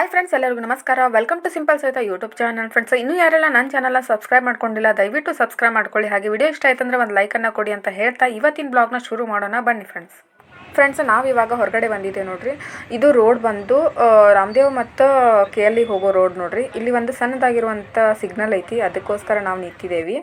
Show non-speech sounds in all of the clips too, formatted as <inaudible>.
Hi friends ಎಲ್ಲರಿಗೂ ನಮಸ್ಕಾರ. Welcome to simple ಸಹಿತ ಯೂಟ್ಯೂಬ್ ಚಾನಲ್ ಫ್ರೆಂಡ್ಸ್ ಇನ್ನೂ ಯಾರೆಲ್ಲ ನನ್ನ ಚಾನಲ್ನ ಸಬ್ಸ್ಕ್ರೈಬ್ ಮಾಡ್ಕೊಂಡಿಲ್ಲ, ದಯವಿಟ್ಟು ಸಬ್ಸ್ಕ್ರೈಬ್ ಮಾಡ್ಕೊಳ್ಳಿ. ಹಾಗೆ ವಿಡಿಯೋ ಇಷ್ಟ ಆಯ್ತಂದ್ರೆ ಒಂದು ಲೈಕನ್ನು ಕೊಡಿ ಅಂತ ಹೇಳ್ತಾ ಇವತ್ತಿನ ಬ್ಲಾಗ್ನ ಶುರು ಮಾಡೋಣ. ಬನ್ನಿ ಫ್ರೆಂಡ್ಸ್ ಫ್ರೆಂಡ್ಸ್ ನಾವು ಇವಾಗ ಹೊರಗಡೆ ಬಂದಿದ್ದೇವೆ ನೋಡ್ರಿ. ಇದು ರೋಡ್ ಬಂದು ರಾಮದೇವ್ ಮತ್ತು ಕೆ ಎಲ್ಲಿಗೆ ಹೋಗೋ ರೋಡ್ ನೋಡ್ರಿ. ಇಲ್ಲಿ ಒಂದು ಸಣ್ಣದಾಗಿರುವಂಥ ಸಿಗ್ನಲ್ ಐತಿ. ಅದಕ್ಕೋಸ್ಕರ ನಾವು ನಿಂತಿದ್ದೇವೆ.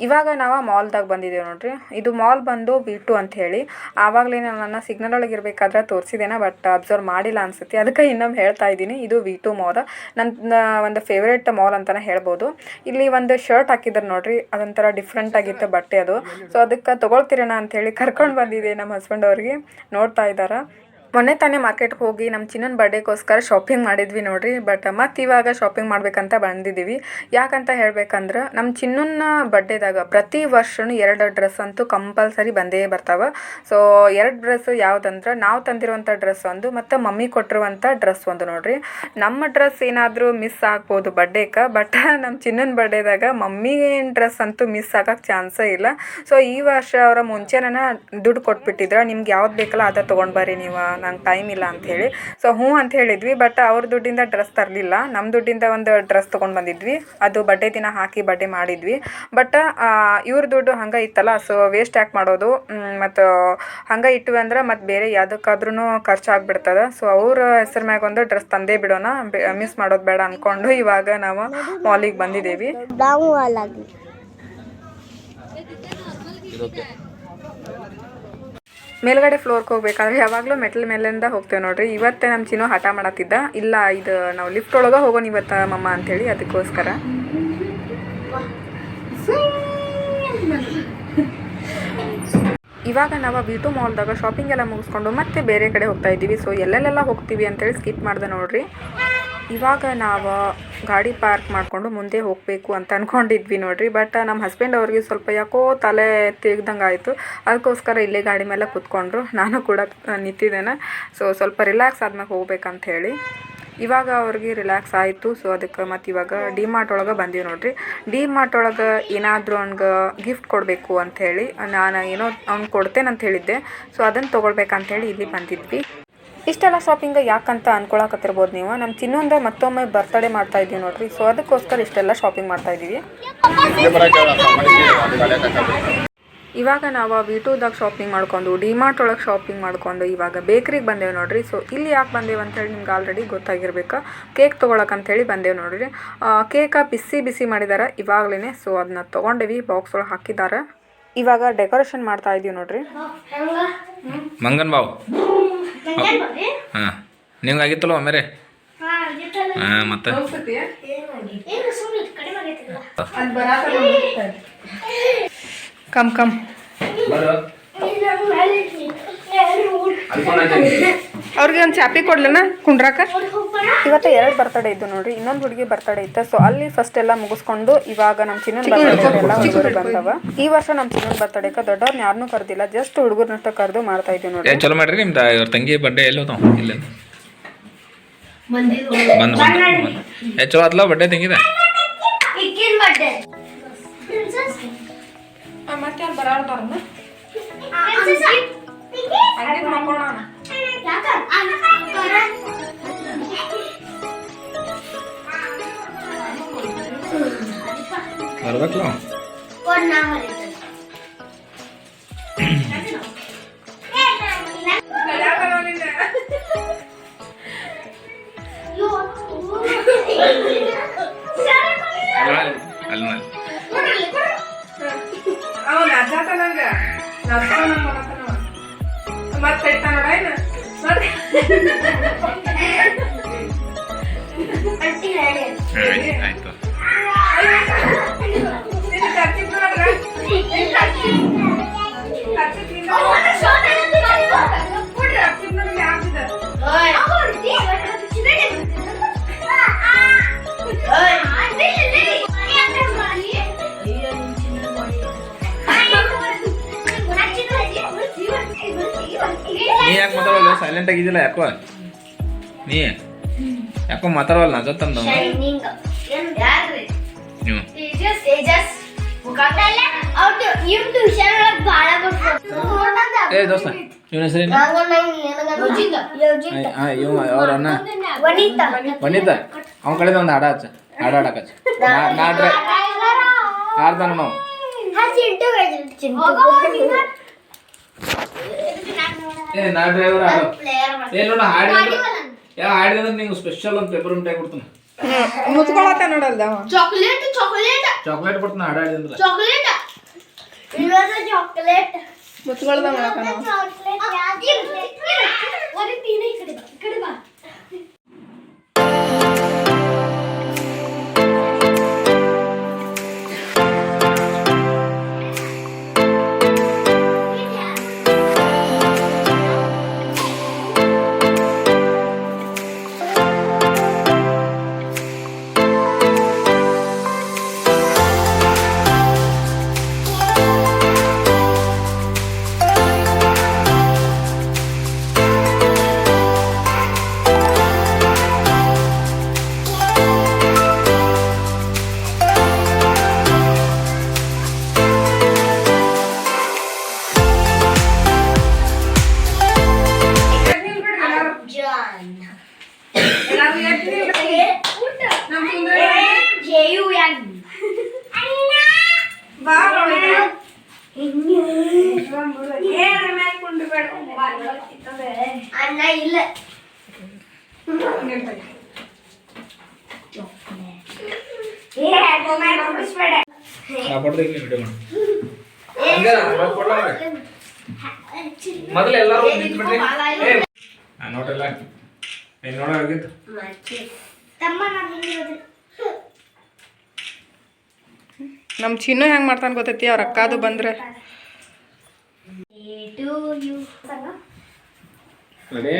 ಇವಾಗ ನಾವು ಮಾಲ್ದಾಗ ಬಂದಿದ್ದೇವೆ ನೋಡ್ರಿ. ಇದು ಮಾಲ್ ಬಂದು ವಿ ಟು ಅಂತ ಹೇಳಿ. ಆವಾಗಲೇ ನಾನು ನನ್ನ ಸಿಗ್ನಲ್ ಒಳಗೆ ಇರಬೇಕಾದ್ರೆ ತೋರಿಸಿದ್ದೇನೆ ಬಟ್ ಅಬ್ಸರ್ವ್ ಮಾಡಿಲ್ಲ ಅನ್ಸುತ್ತೆ. ಅದಕ್ಕೆ ಇನ್ನೊಮ್ಮೆ ಹೇಳ್ತಾ ಇದ್ದೀನಿ. ಇದು ವಿ ಟು ಮಾಲ್ ನನ್ನ ಒಂದು ಫೇವ್ರೇಟ್ ಮಾಲ್ ಅಂತಲೇ ಹೇಳ್ಬೋದು. ಇಲ್ಲಿ ಒಂದು ಶರ್ಟ್ ಹಾಕಿದ್ರು ನೋಡ್ರಿ. ಅದೊಂಥರ ಡಿಫ್ರೆಂಟ್ ಆಗಿತ್ತು ಬಟ್ಟೆ ಅದು. ಸೊ ಅದಕ್ಕೆ ತೊಗೊಳ್ತಿರೋಣ ಅಂತ ಹೇಳಿ ಕರ್ಕೊಂಡು ಬಂದಿದ್ದೆ ನಮ್ಮ ಹಸ್ಬೆಂಡ್ ಅವ್ರಿಗೆ. ನೋಡ್ತಾ ಇದ್ದಾರೆ? ಮೊನ್ನೆ ತಾನೇ ಮಾರ್ಕೆಟ್ಗೆ ಹೋಗಿ ನಮ್ಮ ಚಿನ್ನನ ಬರ್ಡೇಗೋಸ್ಕರ ಶಾಪಿಂಗ್ ಮಾಡಿದ್ವಿ ನೋಡ್ರಿ ಬಟ್ ಮತ್ತು ಇವಾಗ ಶಾಪಿಂಗ್ ಮಾಡಬೇಕಂತ ಬಂದಿದ್ದೀವಿ ಯಾಕಂತ ಹೇಳ್ಬೇಕಂದ್ರೆ ನಮ್ಮ ಚಿನ್ನನ ಬರ್ಡೇದಾಗ ಪ್ರತಿ ವರ್ಷನೂ ಎರಡು ಡ್ರೆಸ್ ಅಂತೂ ಕಂಪಲ್ಸರಿ ಬಂದೇ ಬರ್ತಾವೆ. ಸೊ ಎರಡು ಡ್ರೆಸ್ ಯಾವುದಂದ್ರೆ ನಾವು ತಂದಿರುವಂಥ ಡ್ರೆಸ್ ಒಂದು, ಮತ್ತು ಮಮ್ಮಿ ಕೊಟ್ಟಿರುವಂಥ ಡ್ರೆಸ್ ಒಂದು ನೋಡ್ರಿ. ನಮ್ಮ ಡ್ರೆಸ್ ಏನಾದರೂ ಮಿಸ್ ಆಗ್ಬೋದು ಬರ್ಡೇಗೆ ಬಟ್ ನಮ್ಮ ಚಿನ್ನನ ಬರ್ಡೇದಾಗ ಮಮ್ಮಿ ಡ್ರೆಸ್ ಅಂತೂ ಮಿಸ್ ಆಗಕ್ಕೆ ಚಾನ್ಸೇ ಇಲ್ಲ. ಸೊ ಈ ವರ್ಷ ಅವರ ಮುಂಚೆನೇ ದುಡ್ಡು ಕೊಟ್ಬಿಟ್ಟಿದ್ರೆ, ನಿಮ್ಗೆ ಯಾವ್ದು ಬೇಕಲ್ಲ ಅದ ತೊಗೊಂಡು ಬರ್ರಿ ನೀವು ನಂಗೆ ಟೈಮ್ ಇಲ್ಲ ಅಂಥೇಳಿ ಹೇಳಿ. ಸೊ ಹ್ಞೂ ಅಂತ ಹೇಳಿದ್ವಿ ಬಟ್ ಅವ್ರ ದುಡ್ಡಿಂದ ಡ್ರೆಸ್ ತರಲಿಲ್ಲ. ನಮ್ಮ ದುಡ್ಡಿಂದ ಒಂದು ಡ್ರೆಸ್ ತೊಗೊಂಡು ಬಂದಿದ್ವಿ. ಅದು ಬಡ್ಡೆ ದಿನ ಹಾಕಿ ಬಡ್ಡೆ ಮಾಡಿದ್ವಿ. ಬಟ್ ಇವ್ರ ದುಡ್ಡು ಹಂಗೆ ಇತ್ತಲ್ಲ ಸೊ ವೇಸ್ಟ್ ಯಾಕೆ ಮಾಡೋದು? ಮತ್ತು ಹಂಗೆ ಇಟ್ವಿ ಅಂದ್ರೆ ಮತ್ತು ಬೇರೆ ಯಾವುದಕ್ಕಾದ್ರೂ ಖರ್ಚಾಗ್ಬಿಡ್ತದೆ ಸೊ ಅವ್ರ ಹೆಸ್ರ ಮ್ಯಾಗ ಒಂದು ಡ್ರೆಸ್ ತಂದೇ ಬಿಡೋಣ. ಮಿಸ್ ಮಾಡೋದು ಬೇಡ ಅಂದ್ಕೊಂಡು ಇವಾಗ ನಾವು ಮಾಲಿಗೆ ಬಂದಿದ್ದೀವಿ ಮೇಲ್ಗಡೆ ಫ್ಲೋರ್ಗೆ ಹೋಗ್ಬೇಕಾದ್ರೆ ಯಾವಾಗಲೂ ಮೆಟ್ಲ್ ಮೇಲಿಂದ ಹೋಗ್ತೇವೆ ನೋಡ್ರಿ. ಇವತ್ತೇ ನಮ್ಮ ಚಿನ್ನೋ ಹಠ ಮಾಡತ್ತಿದ್ದ. ಇಲ್ಲ, ಇದು ನಾವು ಲಿಫ್ಟ್ ಒಳಗೆ ಹೋಗೋಣ ಇವತ್ತು ಮಮ್ಮ ಅಂಥೇಳಿ ಅದಕ್ಕೋಸ್ಕರ. ಇವಾಗ ನಾವು ವಿ ಟು ಮಾಲ್ದಾಗ ಶಾಪಿಂಗ್ ಎಲ್ಲ ಮುಗಿಸ್ಕೊಂಡು ಮತ್ತೆ ಬೇರೆ ಕಡೆ ಹೋಗ್ತಾ ಇದ್ದೀವಿ. ಸೊ ಎಲ್ಲೆಲ್ಲೆಲ್ಲ ಹೋಗ್ತೀವಿ ಅಂತೇಳಿ ಸ್ಕಿಪ್ ಮಾಡ್ದೆ ನೋಡ್ರಿ. ಇವಾಗ ನಾವು ಗಾಡಿ ಪಾರ್ಕ್ ಮಾಡಿಕೊಂಡು ಮುಂದೆ ಹೋಗಬೇಕು ಅಂತ ಅಂದ್ಕೊಂಡಿದ್ವಿ ನೋಡ್ರಿ. ಬಟ್ ನಮ್ಮ ಹಸ್ಬೆಂಡ್ ಅವ್ರಿಗೆ ಸ್ವಲ್ಪ ಯಾಕೋ ತಲೆ ತೆಗ್ದಂಗೆ ಆಯಿತು. ಅದಕ್ಕೋಸ್ಕರ ಇಲ್ಲೇ ಗಾಡಿ ಮೇಲೆ ಕೂತ್ಕೊಂಡ್ರು. ನಾನು ಕೂಡ ನಿಂತಿದ್ದೇನೆ. ಸೊ ಸ್ವಲ್ಪ ರಿಲ್ಯಾಕ್ಸ್ ಆದ್ಮೇಲೆ ಹೋಗ್ಬೇಕಂತ ಹೇಳಿ. ಇವಾಗ ಅವ್ರಿಗೆ ರಿಲ್ಯಾಕ್ಸ್ ಆಯಿತು. ಸೊ ಅದಕ್ಕೆ ಮತ್ತು ಇವಾಗ ಡಿ ಮಾರ್ಟ್ ಒಳಗೆ ಬಂದೀವಿ ನೋಡ್ರಿ. ಡಿ ಮಾರ್ಟ್ ಒಳಗೆ ಏನಾದರೂ ಅವ್ನಿಗೆ ಗಿಫ್ಟ್ ಕೊಡಬೇಕು ಅಂತ ಹೇಳಿ, ನಾನು ಏನೋ ಅವ್ನು ಕೊಡ್ತೇನೆ ಅಂತ ಹೇಳಿದ್ದೆ. ಸೊ ಅದನ್ನು ತೊಗೊಳ್ಬೇಕಂತ ಹೇಳಿ ಇಲ್ಲಿ ಬಂದಿದ್ವಿ. ಇಷ್ಟೆಲ್ಲ ಶಾಪಿಂಗ್ ಯಾಕಂತ ಅನ್ಕೊಳಕತ್ತಿರ್ಬೋದು ನೀವು? ನಮ್ಮ ಚಿನ್ನೊಂದ ಮತ್ತೊಮ್ಮೆ ಬರ್ತಡೇ ಮಾಡ್ತಾ ಇದ್ದೀವಿ ನೋಡ್ರಿ. ಸೊ ಅದಕ್ಕೋಸ್ಕರ ಇಷ್ಟೆಲ್ಲ ಶಾಪಿಂಗ್ ಮಾಡ್ತಾ ಇದ್ದೀವಿ. ಇವಾಗ ನಾವು ವಿ ಟೂದಾಗ ಶಾಪಿಂಗ್ ಮಾಡ್ಕೊಂಡು ಡಿಮಾರ್ಟ್ ಒಳಗೆ ಶಾಪಿಂಗ್ ಮಾಡ್ಕೊಂಡು ಇವಾಗ ಬೇಕ್ರಿಗೆ ಬಂದೇವೆ ನೋಡ್ರಿ. ಸೊ ಇಲ್ಲಿ ಯಾಕೆ ಬಂದೇವೆ ಅಂತೇಳಿ ನಿಮ್ಗೆ ಆಲ್ರೆಡಿ ಗೊತ್ತಾಗಿರ್ಬೇಕು. ಕೇಕ್ ಹೇಳಿ ಬಂದೇವೆ ನೋಡ್ರಿ. ಕೇಕ ಬಿಸಿ ಬಿಸಿ ಮಾಡಿದ್ದಾರೆ ಇವಾಗಲೇ ಸೊ ಅದನ್ನ ತೊಗೊಂಡೇವಿ ಬಾಕ್ಸ್ ಒಳಗೆ ಹಾಕಿದ್ದಾರೆ ಇವಾಗ ಡೆಕೋರೇಷನ್ ಮಾಡ್ತಾ ಇದೀವಿ ನೋಡ್ರಿ. ಮಂಗನ್ ಬಾವು. ಹಾಂ. ನಿಮ್ಗೆ ಆಗಿತ್ತಲ್ಲ. ಒಮ್ಮೆ ಹಾಂ ಮತ್ತೆ? Come come. ಅವ್ರಿಗೆ ಒಂದು ಚಾಪಿ ಕೊಡ್ಲನ ಕುಂಡ್ರಾಕ ಇವತ್ತು ಎರಡು ಬರ್ತಡೇ ಇದ್ದು ನೋಡ್ರಿ ಇನ್ನೊಂದು ಹುಡುಗಿ ಬರ್ತಡೇ ಇತ್ತು. ಸೊ ಅಲ್ಲಿ ಫಸ್ಟ್ ಎಲ್ಲ ಮುಗಿಸ್ಕೊಂಡು ಇವಾಗ ನಮ್ಮ ಚಿನ್ನನ್ ಬರ್ತಡೆ ಎಲ್ಲ ಹುಡುಗರು ಬಂದವ. ಈ ವರ್ಷ ನಮ್ಮ ಚಿನ್ನ ಬರ್ತಡೇಕ ದೊಡ್ಡವ್ರನ್ನ ಯಾರನ್ನೂ ಕರೆದಿಲ್ಲ ಜಸ್ಟ್ ಹುಡುಗರ್ನಷ್ಟ ಕರೆದು ಮಾಡ್ತಾ ಇದ್ದೀವಿ ನೋಡಿ ನೋಡ್ರಿ ಚಲೋ ಮಾಡ್ರಿ ನಿಮ್ದು? ಇವ್ರ ತಂಗಿ ಬರ್ಡೇ ಎಲ್ಲೋ ಹೋತಾವ ಇಲ್ಲ. ಬಂದು ಬಂದು ಚಲೋ ಆತ್ಲ ಬರ್ಡೇ ತಂಗಿದ? ಇಕ್ಕಿನ ಬಡ್ಡೆ ಮತ್ತೆ ಬರಾರ್ದಾರನ್ನ ಬರ್ಬೇಕಲ್ಲ ಅಲ್ಲಿ ಅವನ ಅಜ್ಜಾತ ನಂಗ ಮತ್ತೆ ಇಟ್ಟ ನೋಡ ಏನು ಆಯ್ತು ನೀ ಯಾಕೆ ಮಾತಾಡಲ್ಲ ಸೈಲೆಂಟ್ ಆಗಿದ್ದಿಲ್ಲ ಯಾಕೋ? ನೀ? ಯಾಕೋ ಮಾತಾಡವಲ್ಲ ನಾ ತಂದ ನೀವು? ಏ ದೋಸ್ತ ಇವನ ಹೆಸರೇನು? ಇವ ಅವ್ರ ಅಣ್ಣ. ವನಿತಾ. ಬಂದಿದ್ದ ಅವ್ನ ಕಡೆದ ಒಂದು ಹಾಡ ಹಚ್ಚ. ಹಾಡ ಹಾಡಕ್ ಹಚ್ಚ ನಾ- ಡ್ರೈ ಹಾಡ್ತಾನ ನಾವು ಹಾ ಚಿಂಟು ಚಿಂಟು ಏ ನಾ ಡ್ರೈವರ್ ಹಾಡು ಏ ನೋಡ ಹಾಡಿ ಯಾವ ಹಾಡಿದ್ರೆ ನಿಂಗೆ ಸ್ಪೆಷಲ್ ಒಂದು ಪೇಪರ್ ಉಂಟಾಗಿ ಕೊಡ್ತಾನೆ ಮುಚ್ಕೊಳತ್ತ ನೋಡಲ್ದ ಅವ ಚಾಕ್ಲೇಟ್ ಚಾಕ್ಲೇಟ್ ಚಾಕ್ಲೇಟ್ ಕೊಡ್ತಾನೆ ಹಾಡ ಹಾಡಿದ್ರೆ ಚಾಕ್ಲೇಟ್ ಇನ್ನೊಂದು ಚಾಕ್ಲೇಟ್ ಮುಚ್ಕೊಳ್ದ ಮಾಡಕ ಅಣ್ಣ ಇಲ್ಲ? ಮೊದಲು ಎಲ್ಲರೂ ನಿಂತ್ಬಿಡ್ರಿ ನೋಡ ನಾನು ಹಿಂಗಿರೋದು ನಮ್ಮ ಚಿನ್ನು ಹೆಂಗ್ ಮಾಡ್ತಾನ ಗೊತ್ತೈತಿ? ಅವ್ರ ಅಕ್ಕಾದು ಬಂದ್ರೆ. ಟು ಯು ರೆಡಿ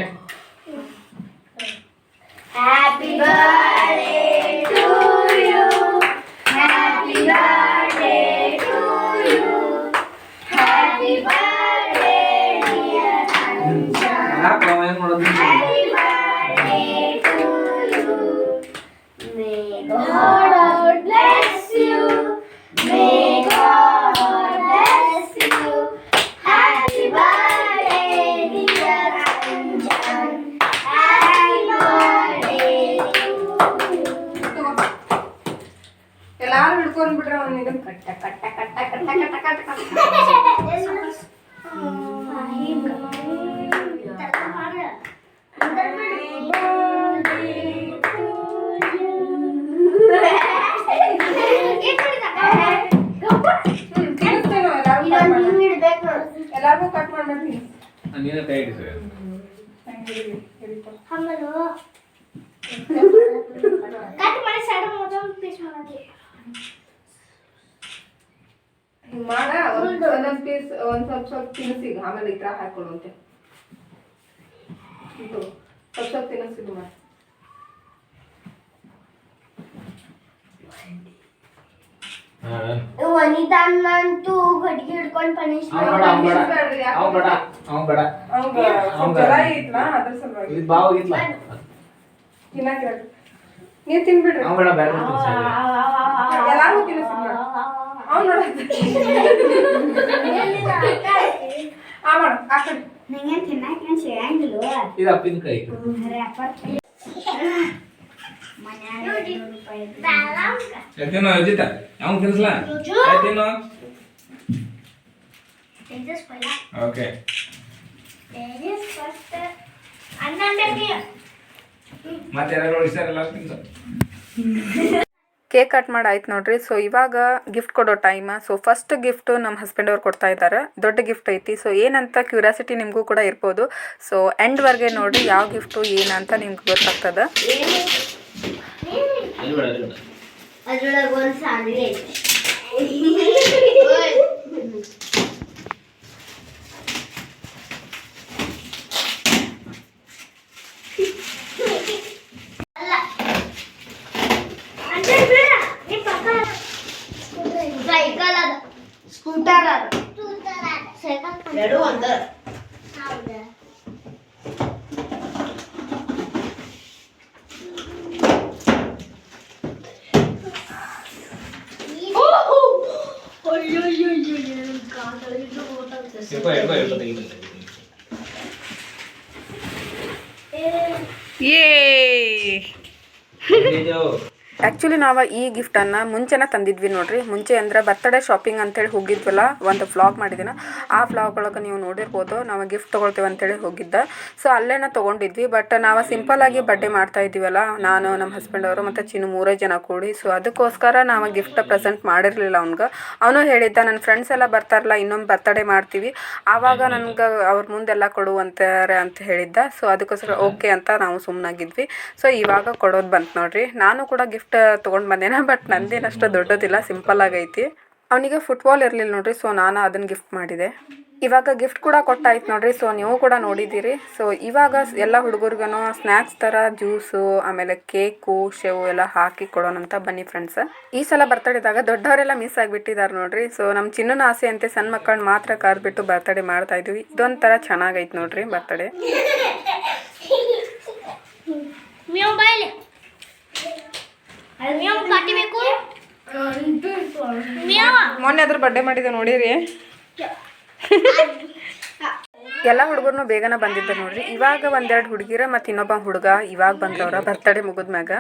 ನೀನೇ ಕೈ ಹಿಡಿಸಿ ಕಟ್ ಮಾಡಿ ಸೈಡ್ ಮೊದಲು ಪೀಸ್ ಮಾಡಿ ಹಿಂಗ್ ಮಾಡ ಒಂದ್ ಒಂದೊಂದ್ ಪೀಸ್ ಒಂದ್ ಸ್ವಲ್ಪ ಸ್ವಲ್ಪ ತಿನ್ಸಿಗ ಆಮೇಲೆ ಈ ತರ ಹಾಕೊಳ್ಳುವಂತೆ. ಇದು ಸ್ವಲ್ಪ ಸ್ವಲ್ಪ ಮಾಡಿ. ವನಿತಾ ಅನ್ನಂತೂ ಗಡಿಗೆ ಹಿಡ್ಕೊಂಡು ಪನಿಷ್ ಬೇಡ ಬಡ ಅವಂಗ ಸ್ವಲ್ಪ ಜ್ವರ ಐತ್ಲಾ ಅದ್ರ ಸಲುವಾಗಿ ಇದು ಬಾವು. ನೀವ್ ತಿನ್ಬಿಡ್ರಿ ಅವ್ನ್ ಬೇಡ ಬೇಡ ಎಲ್ಲಾರ್ಗೂ ತಿನ್ನಿಸ್ಬಿಡ ಅವ್ನ್ ನೋಡ ಆ ಮಾಡು ಆ ಕಡೆ ನಂಗೆ ತಿನ್ನಕ್ಕೆ ಏನು ಸಿಗಂಗಿಲ್ಲ ಇದು ಅಪ್ಪಿನ ಕೈ ಎತ್ತಿನೋ ಎತ್ತಿನೋ ಓಕೆ ಮತ್ತೆ ಯಾರು ಉಳಿಸ್ಯಾರಲ್ಲ ತಿನ್ಸು ಕೇಕ್ ಕಟ್ ಮಾಡಿ ಆಯ್ತು ನೋಡ್ರಿ. ಸೊ ಇವಾಗ ಗಿಫ್ಟ್ ಕೊಡೋ ಟೈಮ್ ಸೊ ಫಸ್ಟ್ ಗಿಫ್ಟ್ ನಮ್ಮ ಹಸ್ಬೆಂಡ್ ಅವ್ರು ಕೊಡ್ತಾ ಇದ್ದಾರೆ. ದೊಡ್ಡ ಗಿಫ್ಟ್ ಐತಿ. ಸೊ ಏನಂತ ಕ್ಯೂರಿಯಾಸಿಟಿ ನಿಮಗೂ ಕೂಡ ಇರ್ಬೋದು. ಸೊ ಎಂಡ್ವರೆಗೆ ನೋಡ್ರಿ ಯಾವ ಗಿಫ್ಟು ಏನಂತ ನಿಮ್ಗೆ ಗೊತ್ತಾಗ್ತದ. <laughs> ಸ್ಕೂಟರ್ ಅದ ಸೈಕಲ್ ಎರಡು ಒಂದ ಹೌದಾ ಅಯ್ಯೋ ಅಯ್ಯೋ ಅಯ್ಯೋ ಕಾಲು ಇದು ಇಳ್ಕೊ ಇಳ್ಕೊ ಇಳ್ಕೊ ತೆಗಿತೀನಿ ತೆಗಿತೀನಿ ಏ ತೆಗಿದೇವು. ಆ್ಯಕ್ಚುಲಿ ನಾವು ಈ ಗಿಫ್ಟನ್ನು ಮುಂಚೆನೇ ತಂದಿದ್ವಿ ನೋಡ್ರಿ. ಮುಂಚೆ ಅಂದ್ರೆ ಬರ್ತಡೇ ಶಾಪಿಂಗ್ ಅಂತೇಳಿ ಹೋಗಿದ್ವಲ್ಲ, ಒಂದು ವ್ಲಾಗ್ ಮಾಡಿದ್ದೀನ ಆ ವ್ಲಾಗ್ ಒಳಗೆ ನೀವು ನೋಡಿರ್ಬೋದು, ನಾವು ಗಿಫ್ಟ್ ತೊಗೊಳ್ತೀವಿ ಅಂತೇಳಿ ಹೋಗಿದ್ದ. ಸೊ ಅಲ್ಲೇನ ತೊಗೊಂಡಿದ್ವಿ ಬಟ್ ನಾವು ಸಿಂಪಲ್ಲಾಗಿ ಬರ್ಡೇ ಮಾಡ್ತಾ ಇದ್ದೀವಲ್ಲ, ನಾನು ನಮ್ಮ ಹಸ್ಬೆಂಡ್ ಅವರು ಮತ್ತು ಚಿನ್ನು ಮೂರೇ ಜನ ಕೂಡಿ. ಸೊ ಅದಕ್ಕೋಸ್ಕರ ನಾವು ಗಿಫ್ಟ್ ಪ್ರೆಸೆಂಟ್ ಮಾಡಿರಲಿಲ್ಲ ಅವ್ನಿಗೆ. ಅವನು ಹೇಳಿದ್ದ ನನ್ನ ಫ್ರೆಂಡ್ಸ್ ಎಲ್ಲ ಬರ್ತಾರಲ್ಲ ಇನ್ನೊಂದು ಬರ್ತಡೇ ಮಾಡ್ತೀವಿ. ಆವಾಗ ನನಗೆ ಅವ್ರ ಮುಂದೆಲ್ಲ ಕೊಡು ಅಂತಾರೆ ಅಂತ ಹೇಳಿದ್ದ. ಸೊ ಅದಕ್ಕೋಸ್ಕರ ಓಕೆ ಅಂತ ನಾವು ಸುಮ್ಮನಾಗಿದ್ವಿ ಸೊ ಇವಾಗ ಕೊಡೋದು ಬಂತು ನೋಡ್ರಿ. ನಾನು ಕೂಡ ಗಿಫ್ಟ್ ತೊಗೊಂಡು ಬಂದೇನೆ ಬಟ್ ನಂದೇನು ಅಷ್ಟು ದೊಡ್ಡದಿಲ್ಲ ಸಿಂಪಲ್ ಆಗೈತಿ. ಅವನಿಗೆ ಫುಟ್ಬಾಲ್ ಇರಲಿಲ್ಲ ನೋಡ್ರಿ ಸೊ ನಾನು ಅದನ್ನು ಗಿಫ್ಟ್ ಮಾಡಿದೆ. ಇವಾಗ ಗಿಫ್ಟ್ ಕೂಡ ಕೊಟ್ಟಾಯ್ತು ನೋಡ್ರಿ ಸೊ ನೀವು ಕೂಡ ನೋಡಿದ್ದೀರಿ. ಸೊ ಇವಾಗ ಎಲ್ಲ ಹುಡುಗರಿಗೂ ಸ್ನ್ಯಾಕ್ಸ್ ಥರ ಜ್ಯೂಸು ಆಮೇಲೆ ಕೇಕು ಶೇವು ಎಲ್ಲ ಹಾಕಿ ಕೊಡೋಣಂತ ಬನ್ನಿ ಫ್ರೆಂಡ್ಸ್ ಈ ಸಲ ಬರ್ತಡೇದಾಗ ದೊಡ್ಡವರೆಲ್ಲ ಮಿಸ್ ಆಗಿಬಿಟ್ಟಿದ್ದಾರೆ ನೋಡ್ರಿ. ಸೊ ನಮ್ಮ ಚಿನ್ನನ ಆಸೆ ಅಂತೆ ಸಣ್ಣ ಮಕ್ಕಳನ್ನ ಮಾತ್ರ ಕರೆದ್ಬಿಟ್ಟು ಬರ್ತಡೇ ಮಾಡ್ತಾ ಇದ್ವಿ. ಇದೊಂಥರ ಚೆನ್ನಾಗೈತೆ ನೋಡ್ರಿ ಬರ್ತಡೇ ಮೊನ್ನೆ ಅದ್ರ ಬರ್ಡೇ ಮಾಡಿದೆ ನೋಡಿರಿ. ಎಲ್ಲ ಹುಡುಗರ್ನು ಬೇಗನ ಬಂದಿದ್ದೆ ನೋಡ್ರಿ. ಇವಾಗ ಒಂದೆರಡು ಹುಡುಗಿರ ಮತ್ತು ಇನ್ನೊಬ್ಬ ಹುಡುಗ ಇವಾಗ ಬಂದವ್ರ ಬರ್ತಡೇ ಮುಗಿದ ಮ್ಯಾಗ.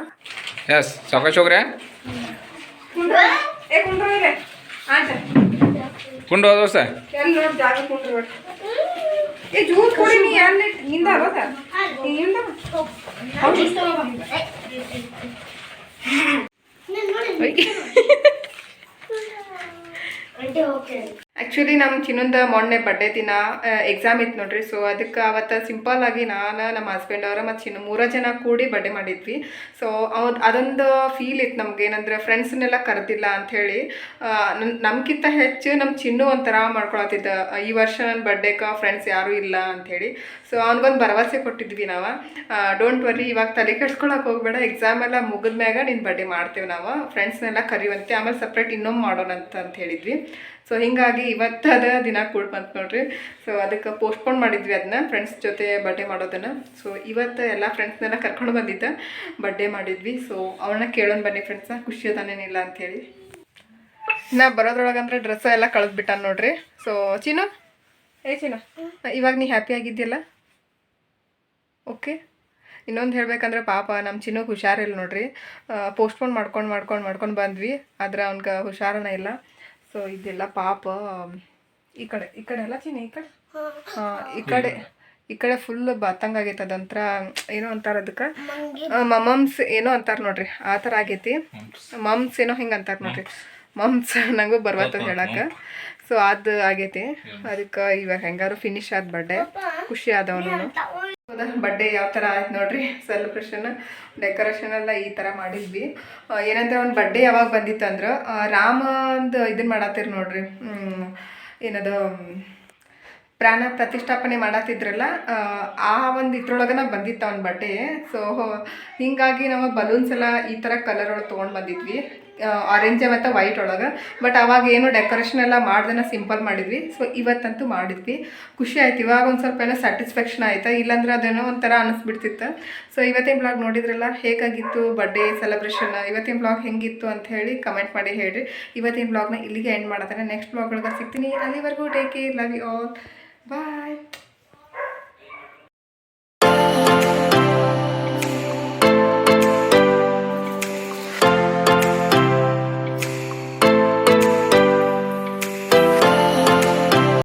ಕುಂಡು ಹೋದ ದೋಸ್ತ No, no, no. Okay. <laughs> Actually ನಮ್ಮ ಚಿನ್ನೊಂದು ಮೊನ್ನೆ ಬರ್ಡೇ ದಿನ ಎಕ್ಸಾಮ್ ಇತ್ತು ನೋಡ್ರಿ. ಸೊ ಅದಕ್ಕೆ ಅವತ್ತು ಸಿಂಪಲ್ ಆಗಿ ನಾನು ನಮ್ಮ ಹಸ್ಬೆಂಡ್ ಅವರ ಮತ್ತು ಚಿನ್ನ ಮೂರ ಜನ ಕೂಡಿ ಬರ್ಡೆ ಮಾಡಿದ್ವಿ. ಸೊ ಅವ್ದು, ಅದೊಂದು ಫೀಲ್ ಇತ್ತು ನಮ್ಗೆ. ಏನಂದ್ರೆ ಫ್ರೆಂಡ್ಸ್ನೆಲ್ಲ ಕರೆದಿಲ್ಲ ಅಂಥೇಳಿ ನಮ್ಗಿಂತ ಹೆಚ್ಚು ನಮ್ಮ ಚಿನ್ನು ಒಂಥರ ಮಾಡ್ಕೊಳತ್ತಿದ್ದ. ಈ ವರ್ಷ ನನ್ನ ಬರ್ಡೇಗೆ ಫ್ರೆಂಡ್ಸ್ ಯಾರೂ ಇಲ್ಲ ಅಂಥೇಳಿ ಸೊ ಅವ್ನಿಗೊಂದು ಭರವಸೆ ಕೊಟ್ಟಿದ್ವಿ ನಾವು. ಡೋಂಟ್ ವರಿ ಇವಾಗ ತಲೆ ಕೆಡ್ಸ್ಕೊಳಕ್ಕೆ ಹೋಗ್ಬೇಡ. ಎಕ್ಸಾಮ್ ಎಲ್ಲ ಮುಗಿದ್ಮ್ಯಾಗ ನಿನ್ನ ಬರ್ಡೇ ಮಾಡ್ತೇವೆ ನಾವು. ಫ್ರೆಂಡ್ಸ್ನೆಲ್ಲ ಕರಿವಂತೆ, ಆಮೇಲೆ ಸಪ್ರೇಟ್ ಇನ್ನೊಮ್ಮೆ ಮಾಡೋಣ ಅಂತ ಅಂತ ಹೇಳಿದ್ವಿ. ಸೊ ಹಿಂಗಾಗಿ ಇವತ್ತದ ದಿನ ಕೂಡ ಬಂತು ನೋಡ್ರಿ. ಸೊ ಅದಕ್ಕೆ ಪೋಸ್ಟ್ಪೋನ್ ಮಾಡಿದ್ವಿ ಅದನ್ನ ಫ್ರೆಂಡ್ಸ್ ಜೊತೆ ಬರ್ಡೇ ಮಾಡೋದನ್ನು. ಸೊ ಇವತ್ತು ಎಲ್ಲ ಫ್ರೆಂಡ್ಸ್ನೆಲ್ಲ ಕರ್ಕೊಂಡು ಬಂದಿದ್ದ ಬರ್ಡೇ ಮಾಡಿದ್ವಿ. ಸೊ ಅವನ್ನ ಕೇಳೋಣ ಬನ್ನಿ ಫ್ರೆಂಡ್ಸ್ನ ಖುಷಿ ಅದಾನೇನಿಲ್ಲ ಅಂಥೇಳಿ ನಾ ಬರೋದ್ರೊಳಗಂದ್ರೆ ಡ್ರೆಸ್ ಎಲ್ಲ ಕಳೆದ್ಬಿಟ್ಟ ನೋಡ್ರಿ. ಸೊ ಚಿನ್ನು ಏ, ಚೀನು, ಇವಾಗ ನೀ ಹ್ಯಾಪಿ ಆಗಿದ್ಯಲ್ಲ ಓಕೆ ಇನ್ನೊಂದು ಹೇಳಬೇಕಂದ್ರೆ ಪಾಪ ನಮ್ಮ ಚಿನ್ನೋಗೆ ಹುಷಾರಿಲ್ಲ ನೋಡ್ರಿ. ಪೋಸ್ಟ್ಪೋನ್ ಮಾಡ್ಕೊಂಡು ಮಾಡ್ಕೊಂಡು ಮಾಡ್ಕೊಂಡು ಬಂದ್ವಿ. ಆದ್ರೆ ಅವ್ನಿಗೆ ಹುಷಾರನ ಇಲ್ಲ. ಸೊ ಇದೆಲ್ಲ ಪಾಪ ಈ ಕಡೆ ಈ ಕಡೆ ಎಲ್ಲ ತಿನ್ನಿ ಈ ಕಡೆ? ಹಾಂ. ಈ ಕಡೆ ಈ ಕಡೆ ಫುಲ್ ಬತ್ತಂಗ ಆಗೈತೆ ಅದಂತ್ರ ಏನೋ ಅಂತಾರ ಅದಕ್ಕೆ? ಮಮ್ಸ್ ಏನೋ ಅಂತಾರೆ ನೋಡ್ರಿ ಆ ಥರ ಆಗೈತಿ. ಮಮ್ಸ್ ಏನೋ ಹಿಂಗೆ ಅಂತಾರೆ ನೋಡ್ರಿ. ಮಮ್ಸ್ ನಂಗೂ ಬರ್ಬತ್ತದ ಹೇಳಕ್ಕೆ. ಸೊ ಅದು ಆಗೈತಿ. ಅದಕ್ಕೆ ಇವಾಗ ಹೆಂಗಾರು ಫಿನಿಶ್ ಆದ ಬರ್ಡೇ ಖುಷಿ ಆದವನು ಬರ್ಡೇ ಯಾವ ಥರ ಆಯ್ತು ನೋಡ್ರಿ ಸೆಲೆಬ್ರೇಷನ್ ಡೆಕೋರೇಷನ್ ಎಲ್ಲ ಈ ಥರ ಮಾಡಿದ್ವಿ. ಏನಂದ್ರೆ ಅವ್ನ ಬರ್ಡೇ ಯಾವಾಗ ಬಂದಿತ್ತು ಅಂದ್ರೆ ರಾಮ ರಾಮಂದು ಇದನ್ನ ಮಾಡತ್ತೀರಿ ನೋಡ್ರಿ. ಏನದು ಪ್ರಾಣ ಪ್ರತಿಷ್ಠಾಪನೆ ಮಾಡತ್ತಿದ್ರಲ್ಲ ಆ, ಆ ಒಂದು ಇದ್ರೊಳಗನ ಬಂದಿತ್ತು ಅವ್ನ ಬಟ್ಟೆ ಸೊ ಹಿಂಗಾಗಿ ನಾವು ಬಲೂನ್ಸ್ ಎಲ್ಲ ಈ ಥರ ಕಲರ್ ಒಳಗೆ ತೊಗೊಂಡು ಬಂದಿದ್ವಿ. ಆರೆಂಜ್ ಮತ್ತು ವೈಟ್ ಒಳಗೆ. ಬಟ್ ಅವಾಗ ಏನು ಡೆಕೋರೇಷನ್ ಎಲ್ಲ ಮಾಡ್ದನ ಸಿಂಪಲ್ ಮಾಡಿದ್ವಿ. ಸೊ ಇವತ್ತಂತೂ ಮಾಡಿದ್ವಿ. ಖುಷಿ ಆಯ್ತು. ಇವಾಗ ಒಂದು ಸ್ವಲ್ಪ ಏನೋ ಸ್ಯಾಟಿಸ್ಫ್ಯಾಕ್ಷನ್ ಆಯ್ತಾ? ಇಲ್ಲಾಂದ್ರೆ ಅದೇನೋ ಒಂಥರ ಅನಿಸ್ಬಿಡ್ತಿತ್ತು. ಸೊ ಇವತ್ತಿನ ಬ್ಲಾಗ್ ನೋಡಿದ್ರಲ್ಲ? ಹೇಗಾಗಿತ್ತು ಬರ್ಡೇ ಸೆಲೆಬ್ರೇಷನ್ ಇವತ್ತಿನ ಬ್ಲಾಗ್ ಹೆಂಗಿತ್ತು ಅಂತ ಹೇಳಿ ಕಮೆಂಟ್ ಮಾಡಿ ಹೇಳಿರಿ. ಇವತ್ತಿನ ಬ್ಲಾಗ್ನ ಇಲ್ಲಿಗೆ ಎಂಡ್ ಮಾಡತ್ತಾನೆ. ನೆಕ್ಸ್ಟ್ ಬ್ಲಾಗ್ ಒಳಗೆ ಸಿಗ್ತೀನಿ. ಅಲ್ಲಿವರೆಗೂ take care love you all bye